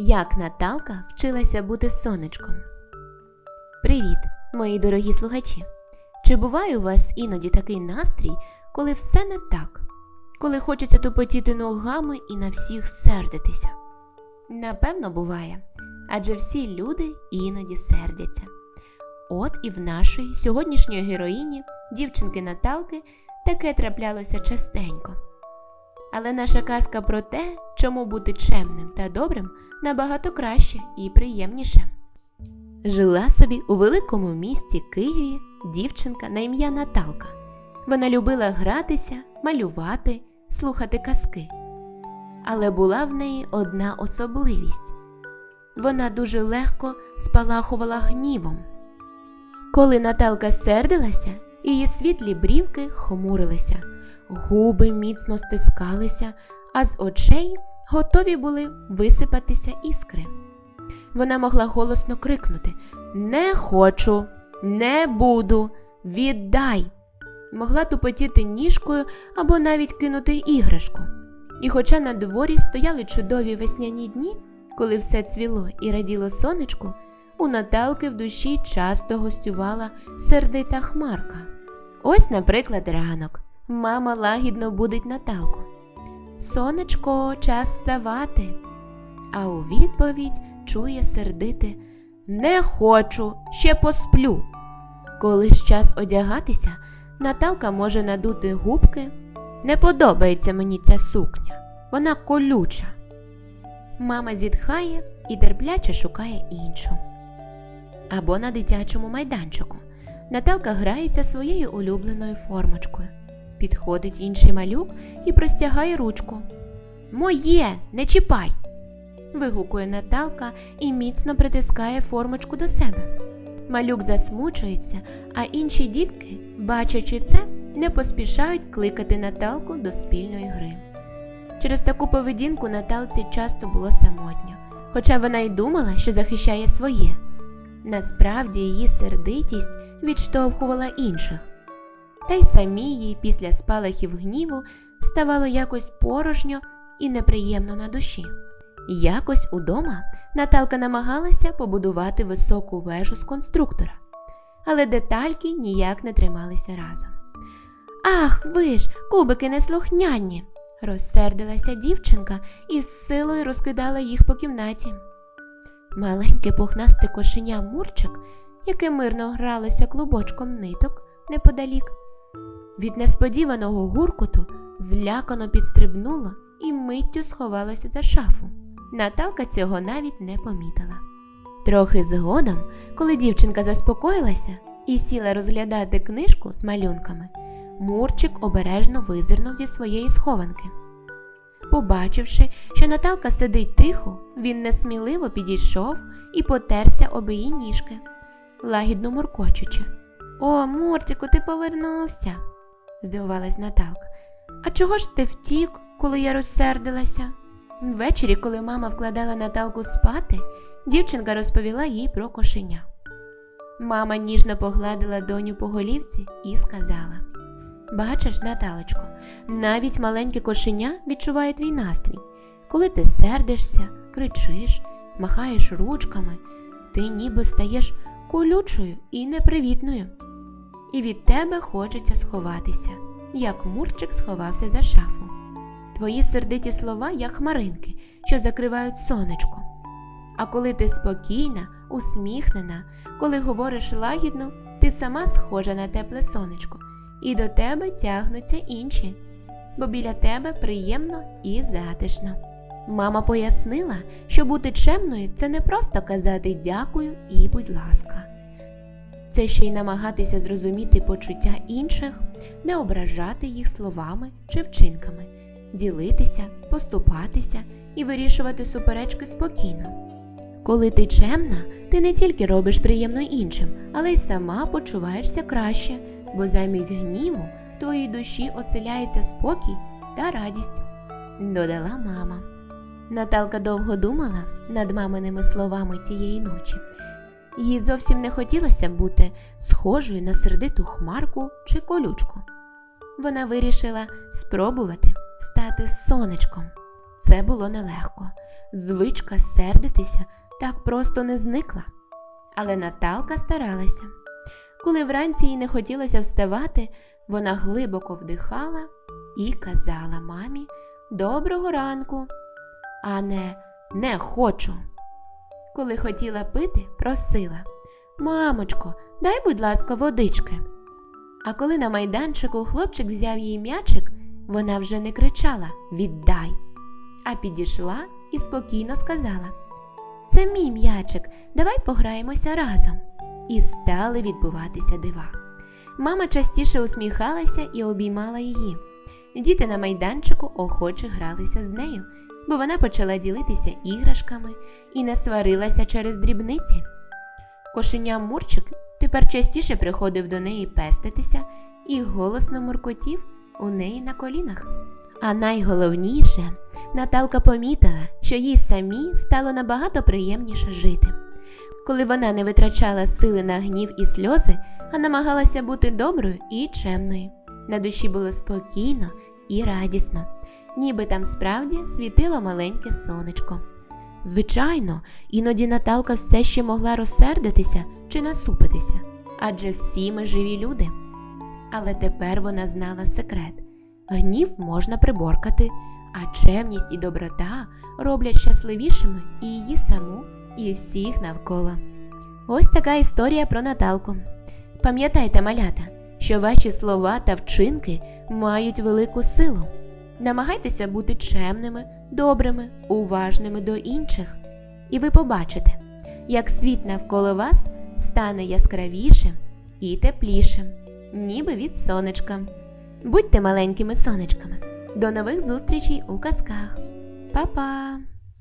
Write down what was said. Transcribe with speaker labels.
Speaker 1: Як Наталка вчилася бути сонечком. Привіт, мої дорогі слухачі! Чи буває у вас іноді такий настрій, коли все не так, коли хочеться тупотіти ногами і на всіх сердитися? Напевно, буває, адже всі люди іноді сердяться. От і в нашої сьогоднішньої героїні, дівчинки Наталки, таке траплялося частенько. Але наша казка про те, чому бути чемним та добрим набагато краще і приємніше. Жила собі у великому місті Києві дівчинка на ім'я Наталка. Вона любила гратися, малювати, слухати казки. Але була в неї одна особливість вона дуже легко спалахувала гнівом. Коли Наталка сердилася, її світлі брівки хмурилися, губи міцно стискалися, а з очей готові були висипатися іскри. Вона могла голосно крикнути Не хочу, не буду, віддай. Могла тупотіти ніжкою або навіть кинути іграшку. І хоча на дворі стояли чудові весняні дні, коли все цвіло і раділо сонечку, у Наталки в душі часто гостювала сердита хмарка. Ось, наприклад, ранок. Мама лагідно будить Наталку. Сонечко, час вставати. А у відповідь чує сердити Не хочу, ще посплю. Коли ж час одягатися, Наталка може надути губки. Не подобається мені ця сукня, вона колюча. Мама зітхає і терпляче шукає іншу. Або на дитячому майданчику. Наталка грається своєю улюбленою формочкою. Підходить інший малюк і простягає ручку. Моє, не чіпай! вигукує Наталка і міцно притискає формочку до себе. Малюк засмучується, а інші дітки, бачачи це, не поспішають кликати Наталку до спільної гри. Через таку поведінку Наталці часто було самотньо, хоча вона й думала, що захищає своє. Насправді її сердитість відштовхувала інших, та й самі їй після спалахів гніву ставало якось порожньо і неприємно на душі. Якось удома Наталка намагалася побудувати високу вежу з конструктора, але детальки ніяк не трималися разом. Ах, ви ж, кубики неслухняні! розсердилася дівчинка і з силою розкидала їх по кімнаті. Маленьке пухнасте кошеня Мурчик, яке мирно гралося клубочком ниток неподалік, від несподіваного гуркоту злякано підстрибнуло і миттю сховалося за шафу. Наталка цього навіть не помітила. Трохи згодом, коли дівчинка заспокоїлася і сіла розглядати книжку з малюнками, Мурчик обережно визирнув зі своєї схованки. Побачивши, що Наталка сидить тихо, він несміливо підійшов і потерся об її ніжки, лагідно муркочучи. О, Мурчику, ти повернувся, здивувалась Наталка. А чого ж ти втік, коли я розсердилася? Ввечері, коли мама вкладала Наталку спати, дівчинка розповіла їй про кошеня. Мама ніжно погладила доню по голівці і сказала: Бачиш, Наталочко, навіть маленьке кошеня відчуває твій настрій. Коли ти сердишся, кричиш, махаєш ручками, ти ніби стаєш колючою і непривітною. І від тебе хочеться сховатися, як Мурчик сховався за шафу. Твої сердиті слова, як хмаринки, що закривають сонечко. А коли ти спокійна, усміхнена, коли говориш лагідно, ти сама схожа на тепле сонечко, і до тебе тягнуться інші, бо біля тебе приємно і затишно. Мама пояснила, що бути чемною це не просто казати дякую і будь ласка. Це ще й намагатися зрозуміти почуття інших, не ображати їх словами чи вчинками ділитися, поступатися і вирішувати суперечки спокійно. Коли ти чемна, ти не тільки робиш приємно іншим, але й сама почуваєшся краще, бо замість гніву в твоїй душі оселяється спокій та радість, додала мама. Наталка довго думала над маминими словами тієї ночі. Їй зовсім не хотілося бути схожою на сердиту хмарку чи колючку. Вона вирішила спробувати стати сонечком. Це було нелегко, звичка сердитися так просто не зникла. Але Наталка старалася. Коли вранці їй не хотілося вставати, вона глибоко вдихала і казала мамі Доброго ранку, а не не хочу. Коли хотіла пити, просила Мамочко, дай, будь ласка, водички. А коли на майданчику хлопчик взяв їй м'ячик, вона вже не кричала Віддай, а підійшла і спокійно сказала Це мій м'ячик, давай пограємося разом. І стали відбуватися дива. Мама частіше усміхалася і обіймала її. Діти на майданчику охоче гралися з нею, бо вона почала ділитися іграшками і не сварилася через дрібниці. Кошеня Мурчик тепер частіше приходив до неї пеститися і голосно муркотів у неї на колінах. А найголовніше, Наталка помітила, що їй самій стало набагато приємніше жити. Коли вона не витрачала сили на гнів і сльози, а намагалася бути доброю і чемною. На душі було спокійно і радісно, ніби там справді світило маленьке сонечко. Звичайно, іноді Наталка все ще могла розсердитися чи насупитися, адже всі ми живі люди. Але тепер вона знала секрет гнів можна приборкати, а чемність і доброта роблять щасливішими і її саму, і всіх навколо. Ось така історія про Наталку. Пам'ятайте, малята, що ваші слова та вчинки мають велику силу. Намагайтеся бути чемними, добрими, уважними до інших, і ви побачите, як світ навколо вас стане яскравішим і теплішим, ніби від сонечка. Будьте маленькими сонечками. До нових зустрічей у казках. Па-па!